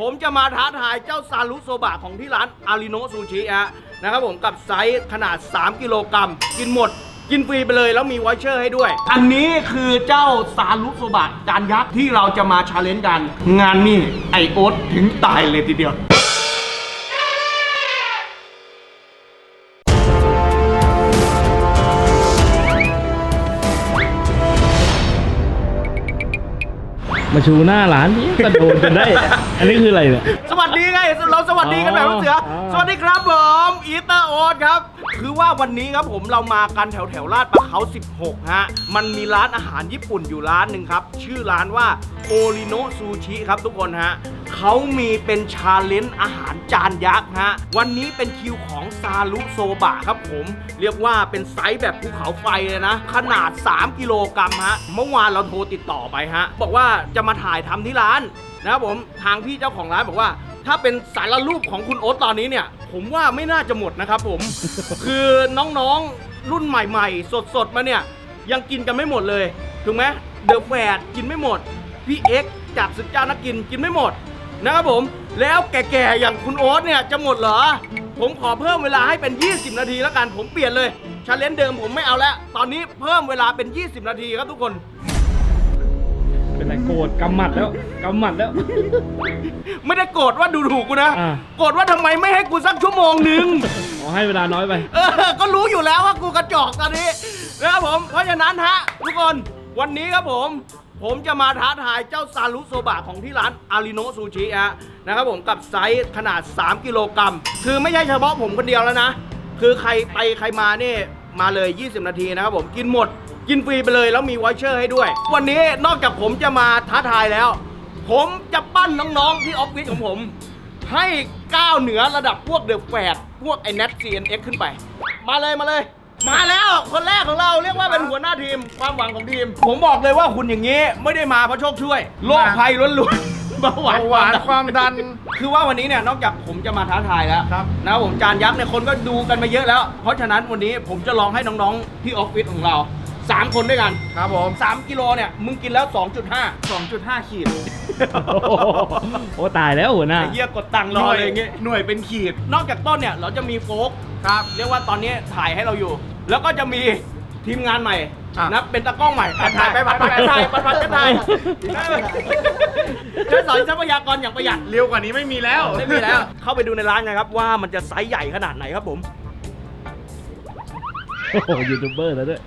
ผมจะมาท้าทายเจ้าซารุโซบะของที่ร้านอาริโนซูชิฮะนะครับผมกับไซส์ขนาด 3 กิโลกรัม กินหมด กินฟรีไปเลยแล้วมีไวเชอร์ให้ด้วย อันนี้คือเจ้าซารุโซบะจานยักษ์ที่เราจะมาชาเลนจ์กัน งานนี้ไอโอ๊ตถึงตายเลยทีเดียว มาชูหน้าร้านนี้กระโดดกันได้ อันนี้คืออะไรเนี่ย สวัสดีไงเราสวัสดีกันแบบลูกเสืออ๋อสวัสดีครับผมอีเตอร์โอ๊ตครับ คือว่าวันนี้ครับผมเรามากันแถวแถวๆลาดประเขา 16 ฮะ มันมีร้านอาหารญี่ปุ่นอยู่ร้านหนึ่งครับ ชื่อร้านว่าโอริโนซูชิครับทุกคนฮะ เขามีเป็นชาเลนจ์อาหารจานยักษ์ฮะ วันนี้เป็นคิวของซารุโซบะครับผม เรียกว่าเป็นไซส์แบบภูเขาไฟเลยนะ ขนาด 3 กิโลกรัมฮะ เมื่อวานเราโทรติดต่อไปฮะ บอกว่าจะมาถ่ายทำที่ร้านนะครับผม ทางพี่เจ้าของร้านบอกว่าถ้าเป็นสารรูปของคุณโอ๊ตตอนนี้เนี่ย ผมว่าไม่น่าจะหมดนะครับผม คือน้องๆรุ่นใหม่ๆ สดๆ มาเนี่ย ยังกินกันไม่หมดเลย ถูกไหมเดอะแฟดกินไม่หมด พี่เอ็กจากศึกเจ้านักกินกินไม่หมด นะครับผม แล้วแก่ๆ อย่างคุณโอ๊ตเนี่ยจะหมดเหรอ ผมขอเพิ่มเวลาให้เป็น 20 นาทีแล้วกัน ผมเปลี่ยนเลยชาเลนจ์เดิมผมไม่เอาแล้ว ตอนนี้เพิ่มเวลาเป็น 20 นาทีครับทุกคน เป็นไรโกรธกำหมัดแล้วกำหมัดแล้ว ไม่ได้โกรธว่าดูถูกกูนะ อ่า โกรธว่าทำไมไม่ให้กูสักชั่วโมงหนึ่งขอให้เวลาน้อยไป เออ ก็รู้อยู่แล้วว่ากูกระจอกตอนนี้นะครับผม เพราะฉะนั้นฮะทุกคนวันนี้ครับผม ผมจะมาท้าทายเจ้าซารุโซบะของที่ร้านอาริโนซูชิฮะนะครับผมกับไซส์ขนาด 3 กิโลกรัม คือไม่ใช่เฉพาะผมคนเดียวแล้วนะ คือใครไปใครมาเนี่ยมาเลย 20 นาทีนะครับผมกินหมด กินฟรีไปเลยแล้วมีไวเชอร์ให้ด้วย วันนี้นอกจากผมจะมาท้าทายแล้ว ผมจะปั้นน้องๆที่ออฟฟิศของผม ให้ก้าวเหนือระดับพวกเดอะแฟดพวกไอเน็ต CNX ขึ้นไป มาเลยมาเลย มาแล้วคนแรกของเราเรียกว่าเป็นหัวหน้าทีม ความหวังของทีม ผมบอกเลยว่าคุณอย่างนี้ไม่ได้มาเพราะโชคช่วยโรคภัยล้วนๆเบาหวานเบาหวานความดัน คือว่าวันนี้เนี่ยนอกจากผมจะมาท้าทายแล้วครับ นะครับผมจานยักษ์เนี่ยคนก็ดูกันมาเยอะแล้ว เพราะฉะนั้นวันนี้ผมจะลองให้น้องๆที่ออฟฟิศของเราสามคนด้วยกัน ครับผม3กิโลเนี่ย มึงกินแล้ว 2.5 2.5 ขีด โอ้โหโอ้ตายแล้วหัวหน้าไอ้เหี้ยกดตังค์รอเลยอย่างงี้หน่วยเป็นขีด นอกจากต้นเนี่ย เราจะมีโฟกครับ เรียกว่าตอนนี้ถ่ายให้เราอยู่ แล้วก็จะมีทีมงานใหม่อะ นะเป็นตากล้องใหม่อะถ่ายไปถ่าปัยดไปปัดไปถ่ายปัดปัดจะถ่ายใช้สอยทรัพยากรอย่างประหยัด เร็วกว่านี้ไม่มีแล้ว ไม่มีแล้ว เข้าไปดูในร้านกันครับว่ามันจะไซส์ใหญ่ขนาดไหนครับผม โอ้โหยูทูบเบอร์แล้วด้วย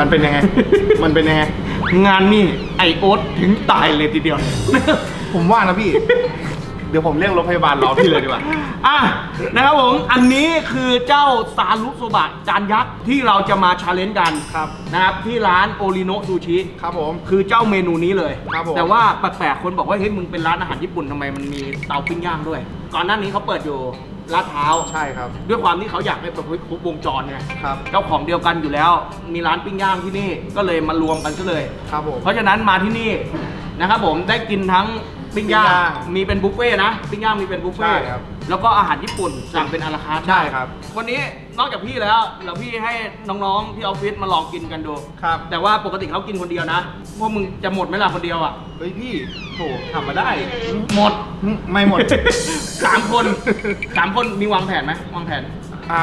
มันเป็นยังไง มันเป็นยังไง งานนี่ไอโอ๊ตถึงตายเลยทีเดียว ผมว่านะพี่ เดี๋ยวผมเรียกรถพยาบาลรอพี่เลยดีกว่า อะนะครับผม อันนี้คือเจ้าซารุโซบะจานยักษ์ที่เราจะมาชาเลนจ์กันครับนะครับ ที่ร้านโอริโนซูชิ ครับผม คือเจ้าเมนูนี้เลย ครับผม แต่ว่าแปลกๆคนบอกว่าเฮ้ยมึงเป็นร้านอาหารญี่ปุ่นทำไมมันมีเตาปิ้งย่างด้วย ก่อนหน้านี้เขาเปิดอยู่ ลาดพร้าวใช่ครับ ด้วยความที่เขาอยากให้แบบครบวงจรไงครับ เจ้าของเดียวกันอยู่แล้ว มีร้านปิ้งย่างที่นี่ก็เลยมารวมกันซะเลย ครับผม เพราะฉะนั้นมาที่นี่นะครับผมได้กินทั้ง ปิ้งย่างปิ้งย่างมีเป็นบุฟเฟ่ต์นะปิ้งย่างมีเป็นบุฟเฟ่ใช่ต์ครับแล้วก็อาหารญี่ปุ่นสั่งเป็นอาราคาร์ทใช่ครับ วันนี้นอกจากพี่แล้วเราพี่ให้น้องๆที่ออฟฟิศมาลองกินกันดูครับ แต่ว่าปกติเขากินคนเดียวนะพวกมึงจะหมดไหมล่ะคนเดียวอะเฮ้ยพี่โถทำมาได้ หมดไม่หมด สามคนสามคนมีวางแผนไหมวางแผน อ่า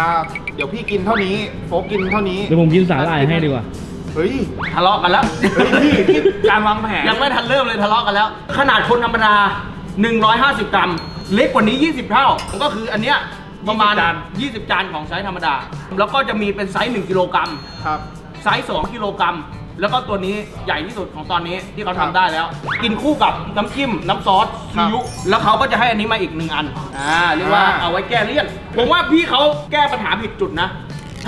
เดี๋ยวพี่กินเท่านี้ โฟกกินเท่านี้ เดี๋ยวผมกินสาหร่ายให้ดีกว่า เฮ้ยทะเลาะกันแล้วเฮ้ยพี่พี่การวางแผน ยังไม่ทันเริ่มเลยทะเลาะกันแล้ว ขนาดคนธรรมดา 150 กรัม เล็กกว่านี้ 20 เท่า ก็คืออันเนี้ยประมาณ 20จาน 20 จานของไซส์ธรรมดา แล้วก็จะมีเป็นไซส์ 1 กิโลกรัม ครับ ไซส์ 2 กิโลกรัม แล้วก็ตัวนี้ใหญ่ที่สุดของตอนนี้ที่เขาครัทำบได้แล้ว กินคู่กับน้ำจิ้มน้ำซอสครัซีบอิ๊วแล้วเขาก็จะให้อันนี้มาอีกหนึ่งอัน อ่า เรียกว่าอ่า เอาไว้แก้เลี่ยน ผมว่าพี่เขาแก้ปัญหาผิดจุดนะ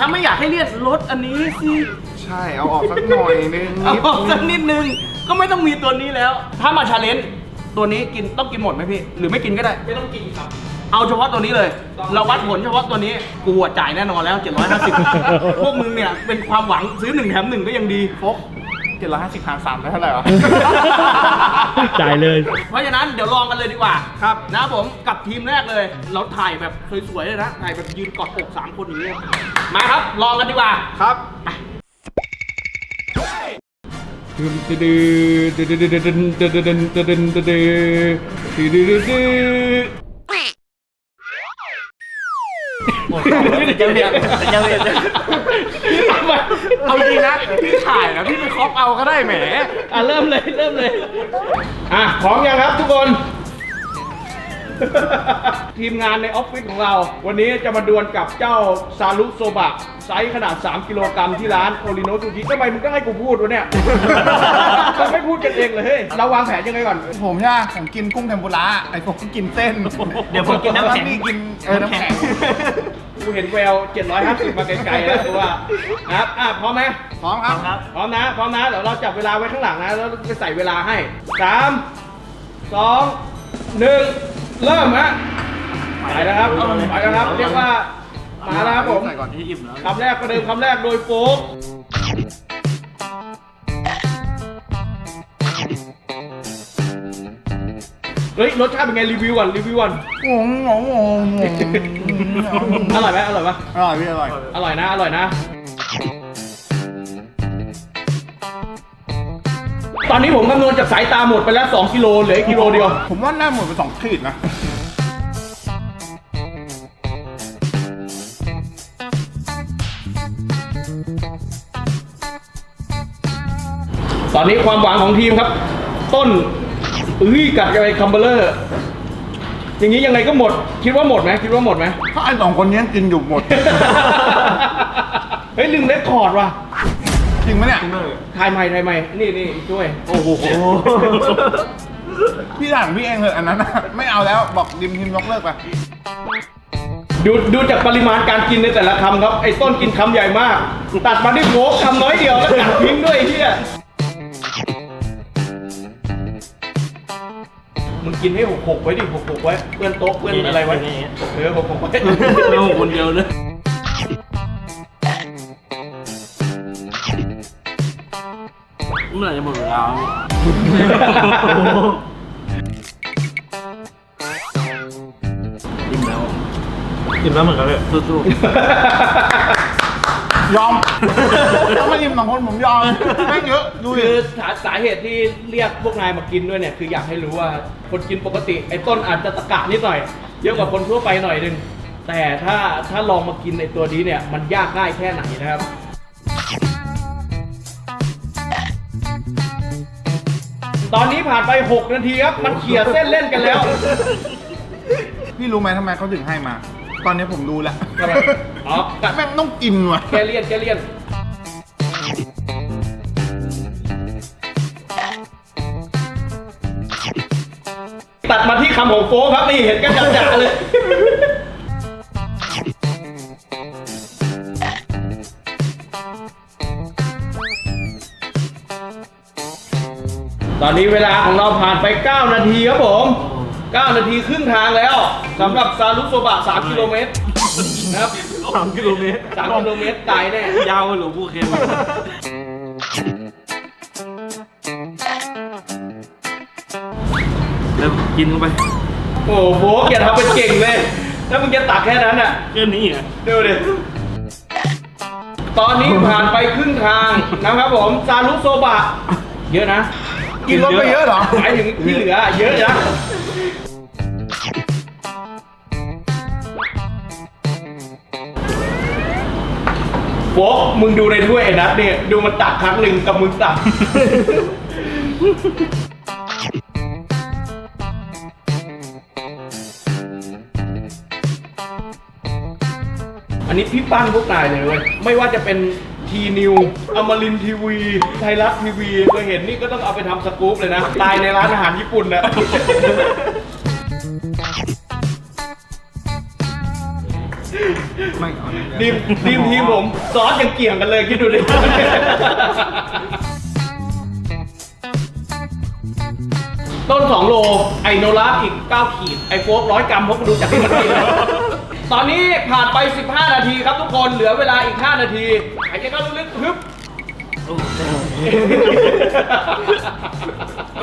ถ้าไม่อยากให้เลี่ยนลดอันนี้สิใช่เอาออกสักหน่อยนึงเอานิดออกสักนึงนิดนึงก็ไม่ต้องมีตัวนี้แล้ว ถ้ามาชาเลนจ์ตัวนี้กินต้องกินหมดไหมพี่ หรือไม่กินก็ได้ ไม่ต้องกินครับ เอาเฉพาะตัวนี้เลย เราวัดผลเฉพาะตัวนี้กูอะจ่ายแน่นอนแล้ว750พวกมึงเนี่ยเป็นความหวังซื้อหนึ่งแถมหนึ่งก็ยังดีฟก เจ็ดร้อยห้าสิบหารสามได้เท่าไหร่วะ จ่ายเลย เพราะฉะนั้นเดี๋ยวลองกันเลยดีกว่าครับนะผมกับทีมแรกเลย เราถ่ายแบบสวยๆเลยนะถ่ายแบบยืนกอดอกสามคนอย่างนี้เลยมาครับลองกันดีกว่าครับ ยังเรียนยังเรียนเอาจริงนะพี่ถ่ายนะพี่ไปคอปเอาก็ได้แหมอะเริ่มเลยเริ่มเลย อะพร้อมยังครับทุกคน ทีมงานในออฟฟิศของเรา วันนี้จะมาดวลกับเจ้าซารุโซบะ ไซส์ขนาด 3 กิโลกรัมที่ร้านโอริโนซูชิทำไมมึงต้องให้กูพูดวะเนี่ยมึงไม่พูดกันเองเลยเฮ้ยเราวางแผนยังไงก่อน ผมใช่ไหมผมกินกุ้งเทมปุระไอ้ผมกินเส้นเดี๋ยวผมกินน้ำแข็ง ล้วพี่กินเออน้ำแข็งกูเห็นแวว 750 มาไกลๆแล้วกูว่านะครับอะพร้อมไหม พร้อมครับพร้อมนะ พร้อมนะ เดี๋ยวเราจับเวลาไว้ข้างหลังนะ แล้วจะใส่เวลาให้สามสองหนึ่ง เริ่มฮะไปแล้วครับไปแล้วครับ เรียกว่ามาแล้วครับผมใส่ก่อนที่อิ่มแล้วคำแรกประเดิมคำแรกโดยโฟกเฮ้ยรสชาติเป็นไงรีวิวก่อนรีวิวก่อนงงงงงงอร่อยไหมอร่อยปะอร่อยพี่อร่อย อร่อยนะ อร่อยนะ ตอนนี้ผมคำนวณจากสายตาหมดไปแล้ว 2 กิโลเหลืออีกกิโลเดียว ผมว่าหน้าหมดไปสองขีดนะ ตอนนี้ความหวังของทีมครับ ต้นเอ้ยกัดกันไปคัมเบอร์เลอร์ อย่างนี้ยังไงก็หมด คิดว่าหมดไหมคิดว่าหมดไหมถ้าไอ้สองคนนี้กินอยู่หมด เฮ้ยลืมเลคคอร์ดว่ะ จริงไหมเนี่ย ถ่ายใหม่ถ่ายใหม่ นี่นี่ช่วย โอ้โห พี่ถามพี่เองเลยอันนั้นน่ะไม่เอาแล้วบอกดิมทีมยกเลิกไป ดูดูจากปริมาณการกินในแต่ละคำครับ ไอ้ต้นกินคำใหญ่มาก ตัดมาที่โฟกคำน้อยเดียวแล้วกัดทิ้งด้วยไอ้เฮียมึงกินให้หกหกไว้ดิหกหกไว้ เพื่อนโต๊ะเพื่อนอะไรไว้เออหกหกไว้ เราคนเดียวเลย มื่อไหร่จะหมดเวลาอิ่มแล้วอิ่มแล้วเหมือนกันเลยสู้ยอมถ้าไม่ยิ้มสองคนผมยอมแม่งเยอะดูดิคือสาสาเหตุที่เรียกพวกนายมากินด้วยเนี่ย คืออยากให้รู้ว่าคนกินปกติ ไอ้ต้นอาจจะตะกะนิดหน่อย เยอะกว่าคนทั่วไปหน่อยหนึง แต่ถ้าถ้าลองมากินในตัวนี้เนี่ย มันยากง่ายแค่ไหนนะครับ ตอนนี้ผ่านไป 6 นาทีครับ มันเขี่ยเส้นเล่นกันแล้ว พี่รู้ไหมทำไมเขาถึงให้มา ตอนนี้ผมรู้แล้วทำไมอ๋อ แม่งต้องกินว่ะแกเลียนแกเลียนตัดมาที่คำของโฟกครับนี่เห็นกันจัดๆเลย อนนี้เวลาของเราผ่านไป 9 นาทีครับผม 9 นาทีครึ่งทางแล้วสำหรับซารุโซบะ 3 กิโลเมตรนะครับสามกิโลเมตร3กิโลเมตรตายแน่ ยาวหรือผู้เค็มแล้วกินเข้าไปโอ้โหอย่าทำเป็นเก่งเลย ถ้ามึงจะตักแค่นั้นอะแค่นี้อะดูดิตอนนี้ผ่านไปครึ่งทางนะครับผมซารุโซบะ เยอะนะ กินรถไปเยอะเหรอ หมายถึงที่เหลือเยอะนะโฟกมึงดูในถ้วยไอ้นัทเนี่ยดูมันตักครั้งหนึ่งกับมึงตัก อันนี้พี่ปั้นพวกนายเลยเว้ยไม่ว่าจะเป็น ทีนิวอมรินทีวี ไทยรัฐทีวีเคยเห็นนี่ก็ต้องเอาไปทำสกู๊ปเลยนะ ตายในร้านอาหารญี่ปุ่นนะ ไม่เอาเนี่ยดีมดีมทีมผมซอสยังเกี่ยงกันเลยคิดดูดิตต้น 2 โล ไอโนลาฟอีก 9 ขีด ไอโฟกร้อยกรัมเพราะกูดูจากที่มันกินแล้ว ตอนนี้ผ่านไป 15 นาทีครับทุกคนเหลือเวลาอีก 5 นาทีหายใจเข้าลึกๆฮึบ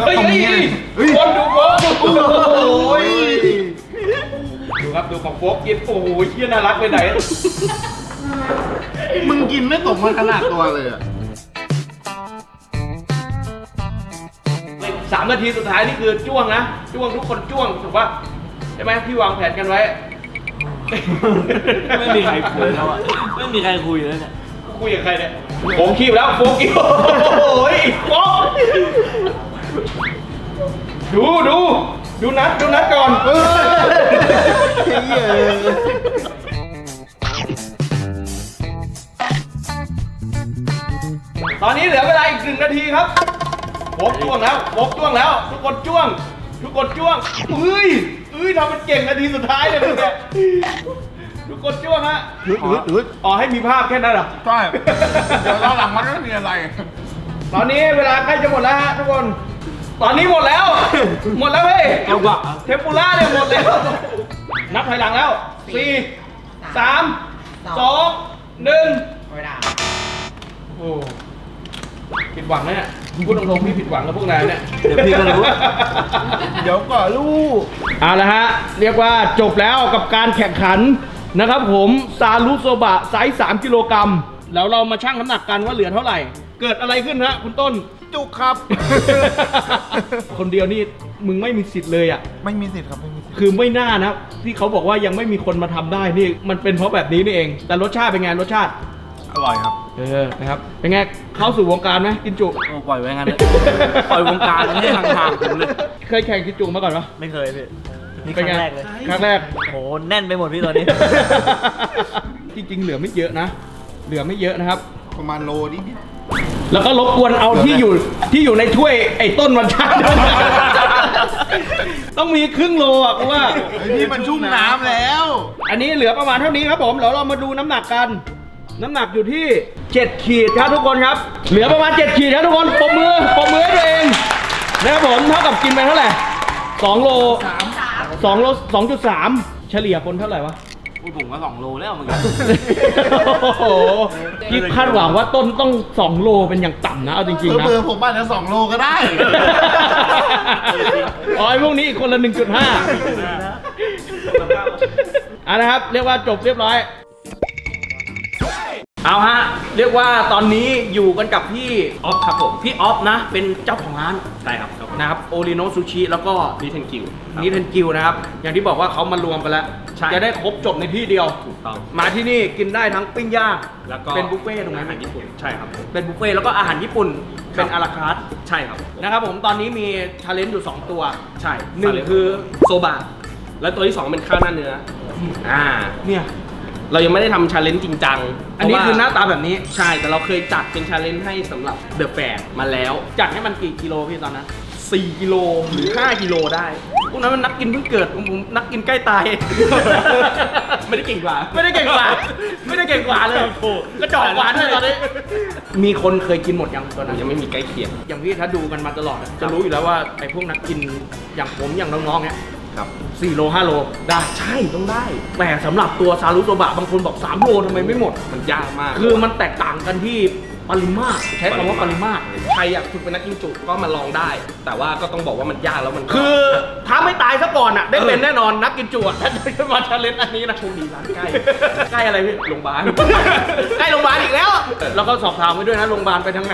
เฮ้ยเฮ้ยเฮ้ยคนดูโฟกดูโอ้ยดูครับดูของโฟกกินโอ้ยเชี่ยน่ารักไปไหน มึงกินไม่ตกมาขนาดตัวเลยอะสามนาทีสุดท้ายนี่คือจ้วงนะ จ้วงทุกคนจ้วงถูกปะใช่ไหมพี่วางแผนกันไว้ ไม่มีใครคุยแล้วอะ ไม่มีใครคุยแล้วเนี่ย คุยกับใครเนี่ยผมคีบแล้วโฟกิโอ้ยโฟกดูดูดูนัดดูนัดก่อนตอนนี้เหลือเวลาอีกหนึ่งนาทีครับโฟกจ้วงแล้วโฟกจ้วงแล้ว ทุกคนจ้วง ทุกคนจ้วงเฮ้ย เฮ้ยทำเป็นเก่งนาทีสุดท้ายเลยมึงเนี่ยทุกคนจ้วงฮะอึดอึดอึดอ๋อให้มีภาพแค่นั้นเหรอ ใช่เดี๋ยวเราหลังมันไม่มีอะไร ตอนนี้เวลาใกล้จะหมดแล้วฮะทุกคน ตอนนี้หมดแล้ว หมดแล้วเฮ้ยเอาว่ะเทมปุระเนี่ยหมดแล้ว นับถอยหลังแล้วสี่สามสองหนึ่ง ไม่ได้ โอ้ ผิดหวังนะเนี่ยพูดตรงๆพี่ผิดหวังกับพวกนายเนี่ยเดี๋ยวพี่ก็รู้ เดี๋ยวก่อนลูกเอาละฮะ เรียกว่าจบแล้วกับการแข่งขันนะครับผมซารุโซบะไซส์3กิโลกรัมแล้วเรามาชั่งน้ำหนักกันว่าเหลือเท่าไหร่ เกิดอะไรขึ้นฮะคุณต้น จุกครับ คนเดียวนี่มึงไม่มีสิทธิ์เลยอะ ไม่มีสิทธิ์ครับไม่มีสิทธิ์คือไม่น่านะที่เขาบอกว่ายังไม่มีคนมาทำได้นี่มันเป็นเพราะแบบนี้นี่เอง แต่รสชาติเป็นไงรสชาติ อร่อยครับเออนะครับเป็นไงเข้าสู่วงการไหมกินจุ โอ้ปล่อยไว้งั้นเลย ปล่อยวงการให้ห่างๆผมเลย เคยแข่งกินจุมาก่อนปะไม่เคยพี่นี่คเป็นรั้งไงแรกเลยครั้งแรกโหแน่นไปหมดพี่ตอนนี้ จริงๆ เหลือไม่เยอะนะ เหลือไม่เยอะนะครับ ประมาณโลนิดแล้วก็รบกวนเอาที่อยู่ที่อยู่ในถ้วยไอ้ต้นวันชาติ ต้องมีครึ่งโลอะกูว่า ๆเฮ้ยพี่มันชุ่มน้ำแล้ว อันนี้เหลือประมาณเท่านี้ครับผมเดี๋ยวเรามาดูน้ำหนักกัน น้ำหนักอยู่ที่ 7 ขีดครับทุกคนครับ เหลือประมาณ 7 ขีดครับทุกคนปมมือปมมือให้ตัวเองนะครับผมเท่ากับกินไปเท่าไหร่2โล2โล2.3 เฉลี่ยคนเท่าไหร่วะอุ้ยผมก็สองโลแล้วเหมือนกันโอ้โหพี่คาดหวังว่าต้นต้อง 2 โลเป็นอย่างต่ำนะเอาจริงๆนะเบอร์ผมอาจจะสองโลก็ได้อ๋อไอ้พวกนี้อีกคนละ 1.5อะนะครับ เรียกว่าจบเรียบร้อย เอาฮะ เรียกว่าตอนนี้อยู่กันกับพี่ออฟครับผม พี่ออฟนะ เป็นเจ้าของร้านใช่ครับนะครับโอริโนซูชิแล้วก็นิเทนกิวนิเทนกิวนะครับ อย่างที่บอกว่าเขามารวมกันแล้ว ใช่จะได้ครบจบในที่เดียว ถูกต้อง มาที่นี่กินได้ทั้งปิ้งย่างแล้วก็เป็นบุฟเฟ่ต์ถูกไหมอาหารญี่ปุ่นใช่ครับผม เป็นบุฟเฟ่ต์แล้วก็อาหารญี่ปุ่นเป็นอาราคาร์ทใช่ครับนะครับผมตอนนี้มีชาเลนจ์อยู่ 2 ตัวใช่หนึ่งคือโซบะแล้วตัวที่สองเป็นข้าวหน้าเนื้อออ่า เนี่ย เรายังไม่ได้ทำชาเลนจ์จริงจังอันนี้เพระว่คือหน้าตาแบบนี้ ใช่แต่เราเคยจัดเป็นชาเลนจ์ให้สำหรับเดอะแฟร์มาแล้ว จัดให้มันกี่กิโลพี่ตอนนั้น4กิโลหรือ 5กิโลได้พวกนั้นมันนักกินเพิ่งเกิดผมผมนักกินใกล้ตาย ไม่ได้เก่งกว่า ไม่ได้เก่งกว่า ไม่ได้เก่งกว่าเลยกระจอกกว่าด้วยตอนนี้ มีคนเคยกินหมดยังตอนนั้นยังไม่มีใกล้เคียง อย่างพี่ถ้าดูกันมาตลอดอะจะรู้อยู่แล้วว่าไอ้พวกนักกินอย่างผมอย่างน้องๆเนี่ย ครับสี่โลห้าโลได้ใช่ต้องได้แต่สำหรับตัวซารุโซบะบางคนบอก3โลทำไมไม่หมด มันยากมาก คือมันแตกต่างกันที่ ปริมาตรใช้คำว่าปริมาตรใครอยากฝึกเป็นนักกินจุก็มาลองได้ แต่ว่าก็ต้องบอกว่ามันยากแล้วมันก็คือถ้าไม่ตายซะก่อนอะ ได้เป็นแน่นอนนักกินจวดถ้าจะมาชาเลนจ์อันนี้นะโชคดีร้านใกล้ใกล้อะไรพี่โรงพยาบาลใกล้โรงพยาบาลอีกแล้วแล้วก็สอบถามไว้ด้วยนะโรงพยาบาลไปทางไหน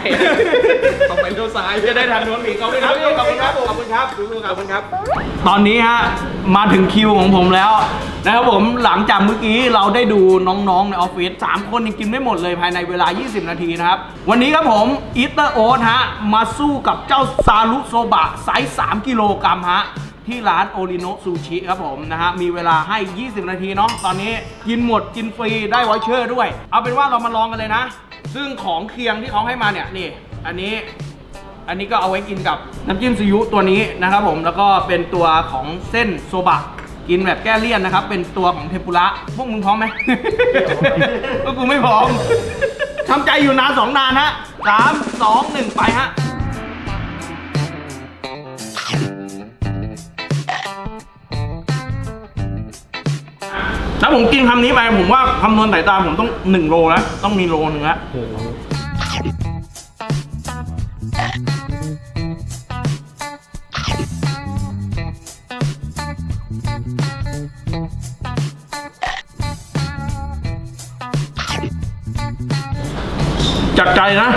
ต้องไปเลี้ยวซ้ายจะได้ทันนวลอีกขอบคุณครับขอบคุณครับขอบคุณครับขอบคุณครับ ตอนนี้ฮะมาถึงคิวของผมแล้วนะครับผมหลังจากเมื่อกี้เราได้ดูน้องๆในออฟฟิศ3คนยังกินไม่หมดเลยภายในเวลา 20 นาทีนะครับวันนี้ครับผมอีเตอร์โอ๊ตฮะ มาสู้กับเจ้าซารุโซบะไซส์3กิโลกรัมฮะ ที่ร้านโอริโนซูชิครับผมนะฮะ มีเวลาให้ 20 นาทีเนาะตอนนี้กินหมดกินฟรีได้ไวเชอร์ด้วย เอาเป็นว่าเรามาลองกันเลยนะ ซึ่งของเคียงที่เขาให้มาเนี่ย นี่ อันนี้อันนี้ก็เอาไว้กินกับน้ำจิ้มซีอิ๊วตัวนี้นะครับผมแล้วก็เป็นตัวของเส้นโซบะกินแบบแก้เลี่ยนนะครับ เป็นตัวของเทมปุระพวกมึงพร้อมไหมพวกกูไม่พร้อม ทำใจอยู่นานสองนานฮะสามสองหนึ่งไปฮะถ้าผมกินคำนี้ไปผมว่าคำนวณสายตาผมต้องหนึ่งโลแล้วต้องมีโลหนึ่งแล้ว จากใจนะ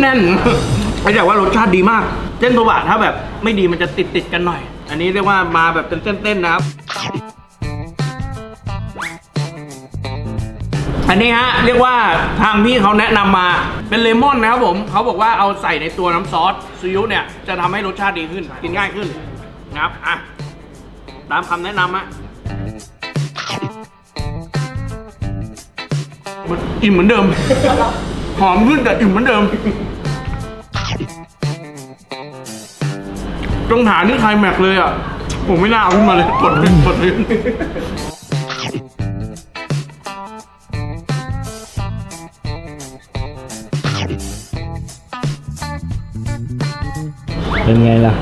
แน่นไม่แต่ว่ารสชาติดีมาก เส้นตัวบะถ้าแบบไม่ดีมันจะติดติดกันหน่อย อันนี้เรียกว่ามาแบบเป็นเส้นๆนะครับ อันนี้ฮะเรียกว่าทางพี่เขาแนะนำมาเป็นเลมอนนะครับผมเขาบอกว่าเอาใส่ในตัวน้ำซอสซีอิ๊วเนี่ยจะทำให้รสชาติดีขึ้น กินง่ายขึ้นนะครับอะตามคำแนะนำฮะมันอิ่มเหมือนเดิม หอมขึ้นแต่อิ่มเหมือนเดิม ตรงฐานนี่ใครแม็กเลยอะ ผมไม่น่าเอาขึ้นมาเลยกดเป็นกดเป็นเป็นไงล่ะ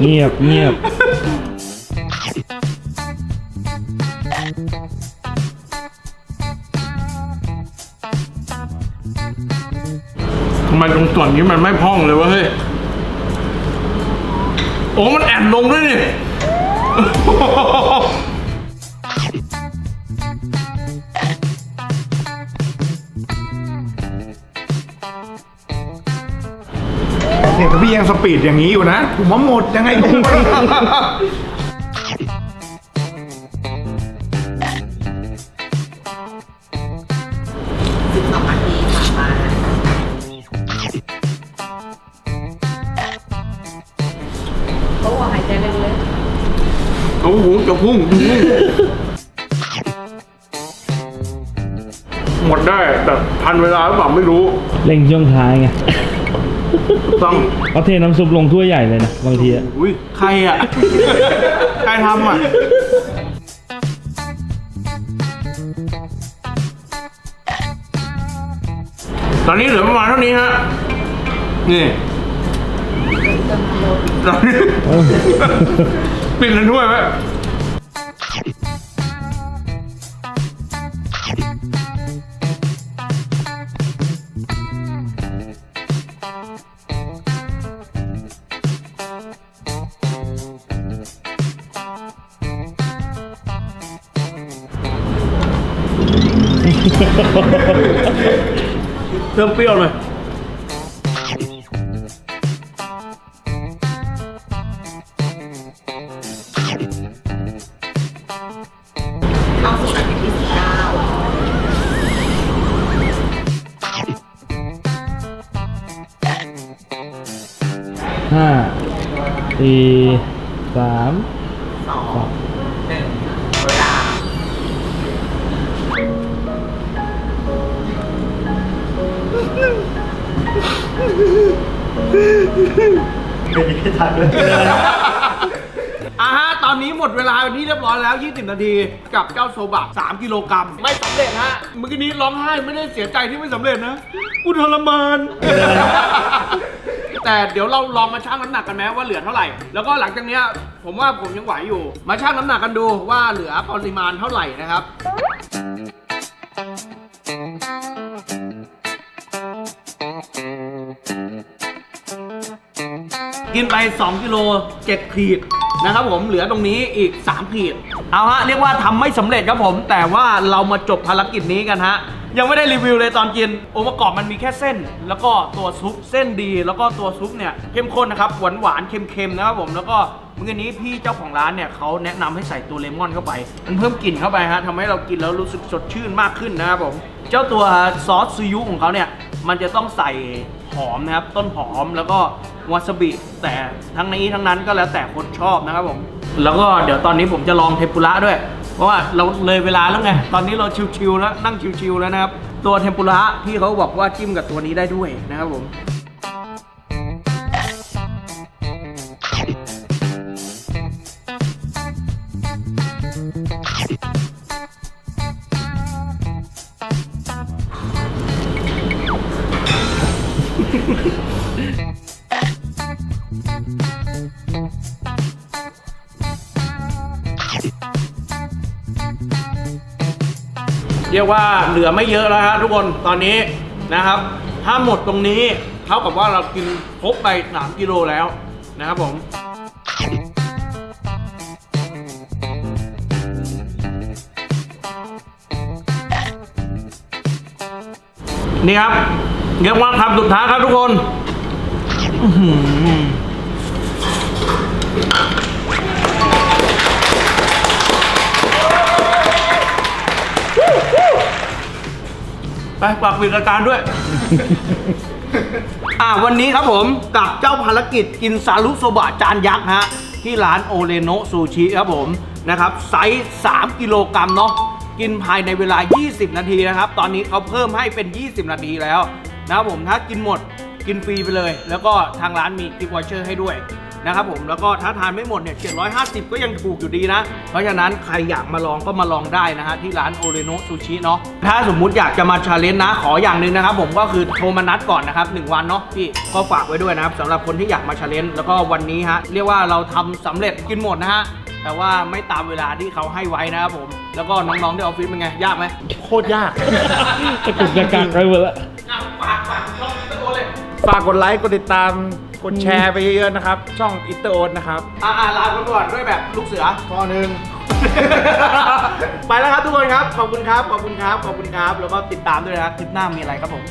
เงียบเงียบ ส่วนนี้มันไม่พองเลยวะเฮ้ยโอ้มันแอนลงด้วยนี่เนี่ยถ้าพี่ยังสปีดอย่างนี้อยู่นะผมว่าหมดยังไงก็หมด พุ่งจะพุ่งหมดได้แต่ทันเวลาหรือเปล่าไม่รู้เร่งช่วงท้ายไงต้องเขาเทน้ำซุปลงถ้วยใหญ่เลยนะบางทีอะอุ้ยใครอะ ใครทำอะตอนนี้เหลือประมาณเท่านี้ฮะ นี่ตอนนี้เออปิดเลยถ้วยไว้ เริ่มเปรี้ยวเลยเข้าสู่นาทีที่19ห้าสี่ อะฮะตอนนี้หมดเวลาเป็นที่เรียบร้อยแล้ว 20 นาที กับเจ้าโซบะ 3 กิโลกรัมไม่สำเร็จฮะ เมื่อกี้นี้ร้องไห้ไม่ได้เสียใจที่ไม่สำเร็จนะ กูทรมาน แต่เดี๋ยวเราลองมาชั่งน้ำหนักกันไหมว่าเหลือเท่าไหร่ แล้วก็หลังจากเนี้ยผมว่าผมยังไหวอยู่ มาชั่งน้ำหนักกันดูว่าเหลือปริมาณเท่าไหร่นะครับ กินไป 2 กิโล 7 ขีดนะครับผมเหลือตรงนี้อีก 3 ขีด เอาฮะ เรียกว่าทำไม่สำเร็จครับผม แต่ว่าเรามาจบภารกิจนี้กันฮะ ยังไม่ได้รีวิวเลยตอนกินองค์ประกอบมันมีแค่เส้น แล้วก็ตัวซุปเส้นดี แล้วก็ตัวซุปเนี่ยเข้มข้นนะครับหวานหวานเค็มๆนะครับผมแล้วก็เมื่อกี้นี้พี่เจ้าของร้านเนี่ยเขาแนะนำให้ใส่ตัวเลมอนเข้าไป มันเพิ่มกลิ่นเข้าไปฮะทำให้เรากินแล้วรู้สึกสดชื่นมากขึ้นนะครับผม เจ้าตัวซอสซีอิ๊วของเขาเนี่ยมันจะต้องใส่หอมนะครับ ต้นหอมแล้วก็ วาซาบิแต่ทั้งนี้ทั้งนั้นก็แล้วแต่คนชอบนะครับผม แล้วก็เดี๋ยวตอนนี้ผมจะลองเทมปุระด้วย เพราะว่าเราเลยเวลาแล้วไง ตอนนี้เราชิวๆแล้วนั่งชิวๆแล้วนะครับ ตัวเทมปุระพี่เขาบอกว่าจิ้มกับตัวนี้ได้ด้วยนะครับผม รียกว่าเหลือไม่เยอะแล้วฮะทุกคนตอนนี้นะครับ ถ้าหมดตรงนี้เท่ากับว่าเรากินครบไป 3 กิโลแล้วนะครับผมนี่ครับเรียกว่าคำสุดท้ายครับทุกคน อื้อหือ ไปฝากปิดรายการด้วย อ่าวันนี้ครับผมกับเจ้าภารกิจกินซาลุโซบะจานยักษ์ฮะ ที่ร้านโอเรโนซูชิครับผมนะครับไซส์3กิโลกรัมเนาะกินภายในเวลา 20 นาทีนะครับ ตอนนี้เขาเพิ่มให้เป็น 20 นาทีแล้วนะครับผมถ้ากินหมดกินฟรีไปเลย แล้วก็ทางร้านมีกิฟต์วอเชอร์ให้ด้วย นะครับผมแล้วก็ถ้าทานไม่หมดเนี่ย750 ก็ยังถูกอยู่ดีนะ เพราะฉะนั้นใครอยากมาลองก็มาลองได้นะฮะที่ร้านโอเรโนซูชิเนาะถ้าสมมุติอยากจะมาชาเลนจ์นะ ขออย่างหนึ่งนะครับผมก็คือโทรมานัดก่อนนะครับหนึ่งวันเนาะพี่ก็ฝากไว้ด้วยนะครับสำหรับคนที่อยากมาชาเลนจ์แล้วก็วันนี้ฮะเรียกว่าเราทำสำเร็จกินหมดนะฮะแต่ว่าไม่ตามเวลาที่เขาให้ไว้นะครับผม แล้วก็น้องๆที่ออฟฟิศเป็นไง ยากไหมโคตรยากตะกุกตะกักไปหมดแล้วฝากฝากช่องตะโกนเลยฝากกดไลค์กดติดตามก ดแชร์ไปเยอะๆนะครับ ช่องอิตเตอร์โอนะครับ อ่าลาไปก่อนด้วยแบบลูกเสือข้อหนึ่ง ไปแล้วครับทุกคนครับ ขอบคุณครับ ขอบคุณครับ ขอบคุณครับ แล้วก็ติดตามด้วยนะครับ คลิปหน้ามีอะไรครับผม